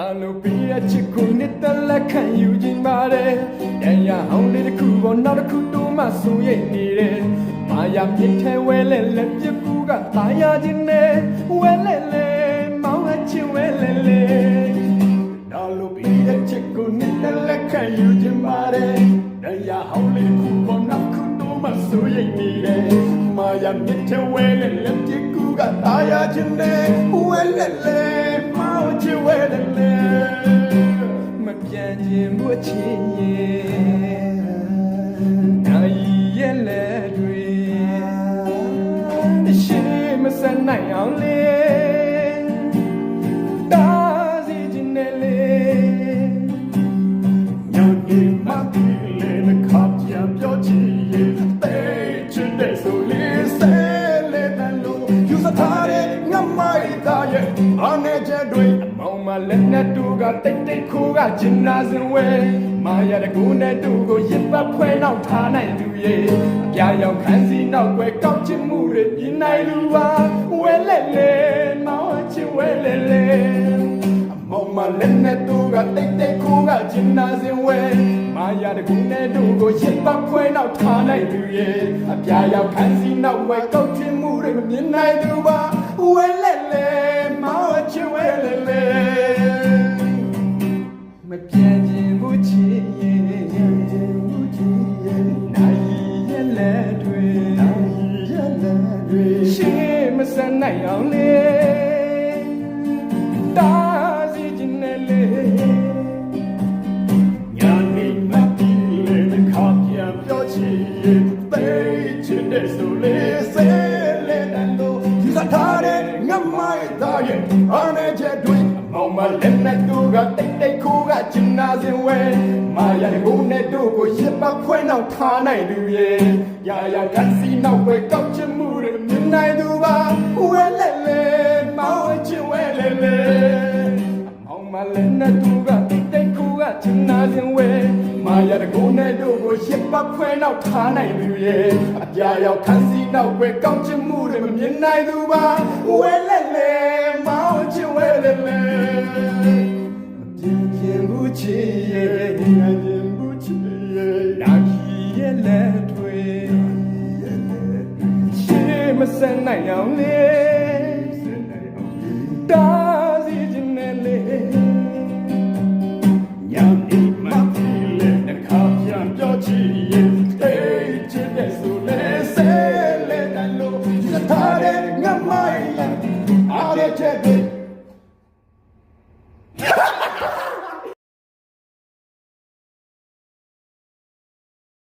ဒါလိုပြီးတဲ့ချစ်ကိုနှစ်သက်လက်ခံယူခြင်းပါတယ်တန်ရအောင်လေးတစ်ခုပေါ်နောက်တစ်ခုတိုးမှဆိုရိတ်နေတယ်မာယာမြင့်ထဲဝဲလဲလက်ပြကူကตายရခြင်းနဲ့ဝဲလဲလဲမောင်းအချင်ဝဲလဲလဲ ဒါလိုပြီးတဲ့ချစ်ကိုနှစ်သက်လက်ခံယူခြင်းပါတယ်တရားဟောင်းလေးခုပေါ်နောက်ခုတော့မဆိုရိတ်နေတယ်မာယာမြစ်ထဲဝဲတဲ့လက်ပြကူကတာယာခြင်းနဲ့ဝဲလက်လဲ ပြန်ခြင်းဘူးအချင်းရဲ့နိုင်ရဲ့လက်တွေရှိမစနိုင်အောင်လေတာစီခြင်းနဲ့လေညနေမှဒီလေမခပ်ချင်ပြောချင်ရဲ့တဲချင်တဲ့ဆိုလေးဆဲလေတန်လို့ယူစထားတဲ့ငမိုက်သားရဲ့အနေချက်တွေအ မောင်မလက်နဲ့တူကတိတ်တိတ်ခိုးကကျင်နာစင်ဝဲမာရတဲ့ကိုနဲ့တူကိုရစ်ပတ်ဖွဲနောက်ထားနိုင်သူရဲ့အပြာရောက်ခန်းစီနောက်ွယ်ကောက်ချင်မှုတွေမြင်နိုင်လူပါဝဲလက်လေမောင်ချင်ဝဲလေလေမောင်မလည်းနဲ့တူကတိတ်တိတ်ခိုးကကျင်နာစင်ဝဲမာယာတကူနဲ့တို့ကိုရှစ်ပတ်ခွဲနောက်ထားနိုင်သူရဲ့အပြာရောက်ခန်းစီနောက်ဝဲကောက်ချင်မှုတွေမမြင်နိုင်သူပါဝဲ ပြန်ခြင်းဘူးချစ်ရဲ့နိုင်ရဲ့လက်တွေရှေးမစနိုင်အောင်လေတာစီခြင်းနဲ့လေညာနေမတီးလေခါပြန်ပြောချင်ရဲ့တေးချင်တဲ့ဆိုလေဆဲလေတန်လို့ယူစားထားတဲ့ငမိုက်သားရဲ့အနေချက်တွေအ မောင်မလက်နဲ့တို့ကတိတ်တိတ်ခိုးကကျင်နာစင်ဝဲမာယာရဲ့ဘုံနဲ့တို့ကိုရစ်ပတ်ခွဲနောက်ထားနိုင်သူရဲ့ရာရာကစီနောက်ပဲကောက်ချင်မှုတွေမြင်နိုင်သူပါဝဲလဲလဲမောင်ချင်ဝဲလဲလဲမောင်မလည်းနဲ့သူကတိတ်တိတ်ကူကချင်နာခြင်းဝဲမာရတကုန်းနဲ့တို့ကိုရှစ်ပတ်ခွဲနောက်ထားနိုင်သူရဲ့အပြာရောက်ခန်းစီနောက်ွယ်ကောင်းချင်မှုတွေမမြင်နိုင်သူပါဝဲလဲ မစနိုင်အောင်လေစနိုင်အောင်လေတာစီခြင်းနဲ့လေညာဒီမတီလေတစ်ခါပြန်ပြောချင်ရင်တေးချင်တဲ့ဆိုလေဆဲလေတန်လို့စထားတဲ့ငမိုင်းလာအားရချက်တွေ